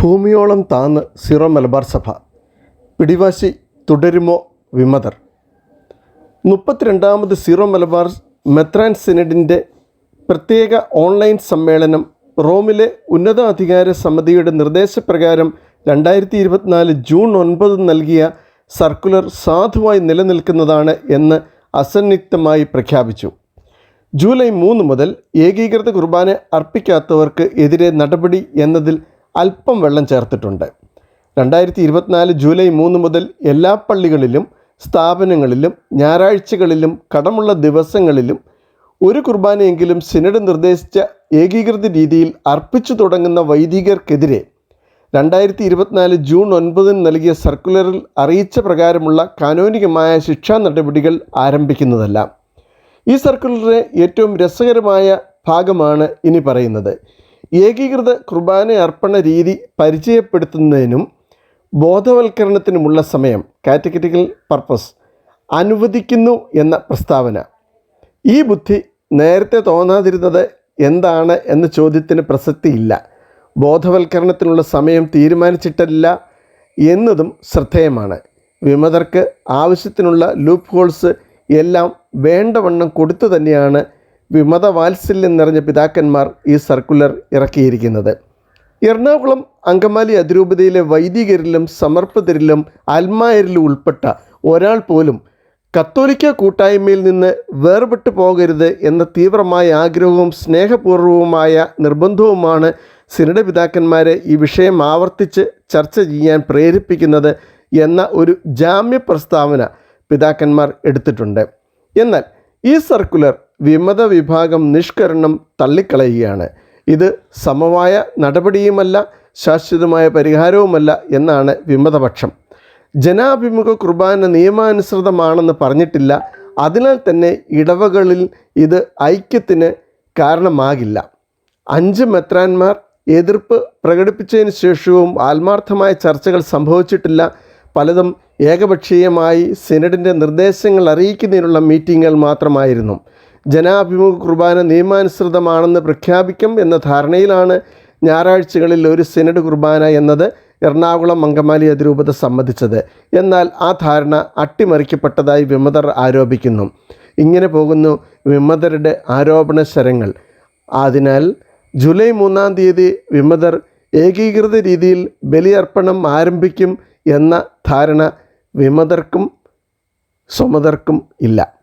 ഭൂമിയോളം താന്ന് സിറോ മലബാർ സഭ. പിടിവാശി തുടരുമോ വിമതർ? മുപ്പത്തിരണ്ടാമത് സിറോ മലബാർ മെത്രാൻ സിനഡിന്റെ പ്രത്യേക ഓൺലൈൻ സമ്മേളനം റോമിലെ ഉന്നതാധികാര സമിതിയുടെ നിർദ്ദേശപ്രകാരം രണ്ടായിരത്തി ഇരുപത്തിനാല് ജൂൺ ഒൻപത് നൽകിയ സർക്കുലർ സാധുവായി നിലനിൽക്കുന്നതാണ് എന്ന് അസന്നിഗ്ധമായി പ്രഖ്യാപിച്ചു. ജൂലൈ മൂന്ന് മുതൽ ഏകീകൃത കുർബാന അർപ്പിക്കാത്തവർക്ക് എതിരെ നടപടി എന്നതിൽ അല്പം വെള്ളം ചേർത്തിട്ടുണ്ട്. രണ്ടായിരത്തി ഇരുപത്തിനാല് ജൂലൈ മൂന്ന് മുതൽ എല്ലാ പള്ളികളിലും സ്ഥാപനങ്ങളിലും ഞായറാഴ്ചകളിലും കടമുള്ള ദിവസങ്ങളിലും ഒരു കുർബാനയെങ്കിലും സിനഡ് നിർദ്ദേശിച്ച ഏകീകൃത രീതിയിൽ അർപ്പിച്ചു തുടങ്ങുന്ന വൈദികർക്കെതിരെ രണ്ടായിരത്തി ഇരുപത്തിനാല് ജൂൺ ഒൻപതിന് നൽകിയ സർക്കുലറിൽ അറിയിച്ച പ്രകാരമുള്ള കാനോനികമായ ശിക്ഷാ നടപടികൾ ആരംഭിക്കുന്നതല്ല. ഈ സർക്കുലറിലെ ഏറ്റവും രസകരമായ ഭാഗമാണ് ഇനി പറയുന്നത്. ഏകീകൃത കുർബാന അർപ്പണ രീതി പരിചയപ്പെടുത്തുന്നതിനും ബോധവൽക്കരണത്തിനുമുള്ള സമയം കാറ്റഗറ്റിക്കൽ പർപ്പസ് അനുവദിക്കുന്നു എന്ന പ്രസ്താവന. ഈ ബുദ്ധി നേരത്തെ തോന്നാതിരുന്നത് എന്താണ് എന്ന ചോദ്യത്തിന് പ്രസക്തിയില്ല. ബോധവൽക്കരണത്തിനുള്ള സമയം തീരുമാനിച്ചിട്ടില്ല എന്നതും ശ്രദ്ധേയമാണ്. വിമതർക്ക് ആവശ്യത്തിനുള്ള ലൂപ്പ് ഹോൾസ് എല്ലാം വേണ്ടവണ്ണം കൊടുത്തു തന്നെയാണ് വിമത വാത്സല്യം നിറഞ്ഞ പിതാക്കന്മാർ ഈ സർക്കുലർ ഇറക്കിയിരിക്കുന്നത്. എറണാകുളം അങ്കമാലി അതിരൂപതയിലെ വൈദികരിലും സമർപ്പിതരിലും അൽമായരിലും ഉൾപ്പെട്ട ഒരാൾ പോലും കത്തോലിക്ക കൂട്ടായ്മയിൽ നിന്ന് വേർപെട്ടു പോകരുത് എന്ന തീവ്രമായ ആഗ്രഹവും സ്നേഹപൂർവവുമായ നിർബന്ധവുമാണ് സിനഡ് പിതാക്കന്മാരെ ഈ വിഷയം ആവർത്തിച്ച് ചർച്ച ചെയ്യാൻ പ്രേരിപ്പിക്കുന്നത് എന്ന ഒരു ജാമ്യ പ്രസ്താവന പിതാക്കന്മാർ എടുത്തിട്ടുണ്ട്. എന്നാൽ ഈ സർക്കുലർ വിമത വിഭാഗം നിഷ്കരണം തള്ളിക്കളയുകയാണ്. ഇത് സമവായ നടപടിയുമല്ല ശാശ്വതമായ പരിഹാരവുമല്ല എന്നാണ് വിമതപക്ഷം. ജനാഭിമുഖ കുർബാന നിയമാനുസൃതമാണെന്ന് പറഞ്ഞിട്ടില്ല. അതിനാൽ തന്നെ ഇടവകളിൽ ഇത് ഐക്യത്തിന് കാരണമാകില്ല. അഞ്ച് മെത്രാന്മാർ എതിർപ്പ് പ്രകടിപ്പിച്ചതിന് ശേഷവും ആത്മാർത്ഥമായ ചർച്ചകൾ സംഭവിച്ചിട്ടില്ല. പലതും ഏകപക്ഷീയമായി സിനഡിന്റെ നിർദ്ദേശങ്ങൾ അറിയിക്കുന്നതിനുള്ള മീറ്റിങ്ങുകൾ മാത്രമായിരുന്നു. ജനാഭിമുഖ കുർബാന നിയമാനുസൃതമാണെന്ന് പ്രഖ്യാപിക്കും എന്ന ധാരണയിലാണ് ഞായറാഴ്ചകളിൽ ഒരു സിനഡ് കുർബാന എന്നത് എറണാകുളം അങ്കമാലി അതിരൂപത സമ്മതിച്ചത്. എന്നാൽ ആ ധാരണ അട്ടിമറിക്കപ്പെട്ടതായി വിമതർ ആരോപിക്കുന്നു. ഇങ്ങനെ പോകുന്നു വിമതരുടെ ആരോപണ ശരങ്ങൾ അതിനാൽ ജൂലൈ മൂന്നാം തീയതി വിമതർ ഏകീകൃത രീതിയിൽ ബലിയർപ്പണം ആരംഭിക്കും എന്ന ധാരണ വിമതർക്കും സ്വമതർക്കും ഇല്ല.